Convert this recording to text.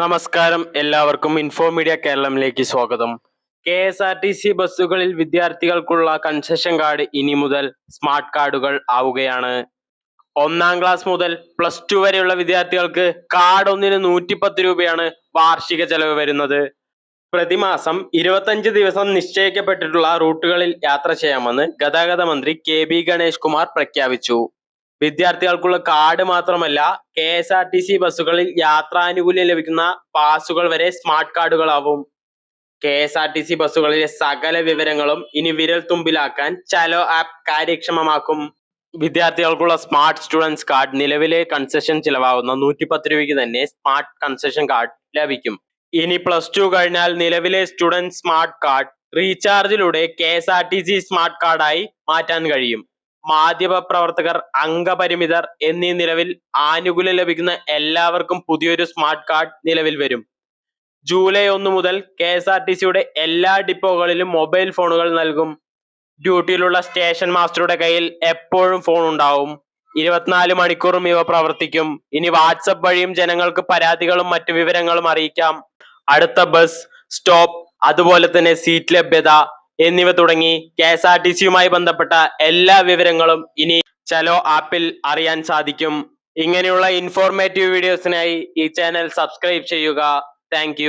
നമസ്കാരം. എല്ലാവർക്കും info media കേരളത്തിലേക്ക് സ്വാഗതം. K S R T C ബസ്സുകളിൽ വിദ്യാർത്ഥികൾക്കുള്ള കൺസെഷൻ കാർഡ് ഇനി മുതൽ സ്മാർട്ട് കാർഡുകൾ ആവുകയാണ്. ഒന്നാം ക്ലാസ് മുതൽ പ്ലസ് ടു വരെയുള്ള വിദ്യാർത്ഥികൾക്ക് കാർഡ് ഒന്നിന് നൂറ്റിപ്പത്ത് രൂപയാണ് വാർഷിക ചെലവ് വരുന്നത്. പ്രതിമാസം ഇരുപത്തഞ്ച് ദിവസം നിശ്ചയിക്കപ്പെട്ടിട്ടുള്ള റൂട്ടുകളിൽ യാത്ര ചെയ്യാമെന്ന് ഗതാഗത മന്ത്രി കെ ബി ഗണേഷ് കുമാർ പ്രഖ്യാപിച്ചു. വിദ്യാർത്ഥികൾക്കുള്ള കാർഡ് മാത്രമല്ല K S R T C ബസ്സുകളിൽ യാത്രാനുകൂല്യം ലഭിക്കുന്ന പാസുകൾ വരെ smart കാർഡുകളാവും. K S R T C ബസ്സുകളിലെ സകല വിവരങ്ങളും ഇനി വിരൽ തുമ്പിലാക്കാൻ ചലോ ആപ്പ് കാര്യക്ഷമമാക്കും. വിദ്യാർത്ഥികൾക്കുള്ള സ്മാർട്ട് സ്റ്റുഡൻസ് കാർഡ് നിലവിലെ കൺസെഷൻ ചിലവാകുന്ന നൂറ്റിപ്പത്ത് രൂപയ്ക്ക് തന്നെ സ്മാർട്ട് കൺസെഷൻ കാർഡ് ലഭിക്കും. ഇനി പ്ലസ് ടു കഴിഞ്ഞാൽ നിലവിലെ students smart card റീചാർജിലൂടെ K S R T C smart കാർഡായി മാറ്റാൻ കഴിയും. മാധ്യമ പ്രവർത്തകർ അംഗപരിമിതർ എന്നീ നിലവിൽ ആനുകൂല്യം ലഭിക്കുന്ന എല്ലാവർക്കും പുതിയൊരു സ്മാർട്ട് കാർഡ് നിലവിൽ വരും. ജൂലൈ ഒന്ന് മുതൽ കെ എസ് ആർ ടി സിയുടെ എല്ലാ ഡിപ്പോകളിലും മൊബൈൽ ഫോണുകൾ നൽകും. ഡ്യൂട്ടിയിലുള്ള സ്റ്റേഷൻ മാസ്റ്ററുടെ കയ്യിൽ എപ്പോഴും ഫോൺ ഉണ്ടാവും. ഇരുപത്തിനാല് മണിക്കൂറും ഇവ പ്രവർത്തിക്കും. ഇനി വാട്സപ്പ് വഴിയും ജനങ്ങൾക്ക് പരാതികളും മറ്റു വിവരങ്ങളും അറിയിക്കാം. അടുത്ത ബസ് സ്റ്റോപ്പ് അതുപോലെ തന്നെ സീറ്റ് ലഭ്യത എന്നിവ തുടങ്ങി കെ എസ് ആർ ടി സിയുമായി ബന്ധപ്പെട്ട എല്ലാ വിവരങ്ങളും ഇനി ചലോ ആപ്പിൽ അറിയാൻ സാധിക്കും. ഇങ്ങനെയുള്ള ഇൻഫോർമേറ്റീവ് വീഡിയോസിനായി ഈ ചാനൽ സബ്സ്ക്രൈബ് ചെയ്യുക. താങ്ക്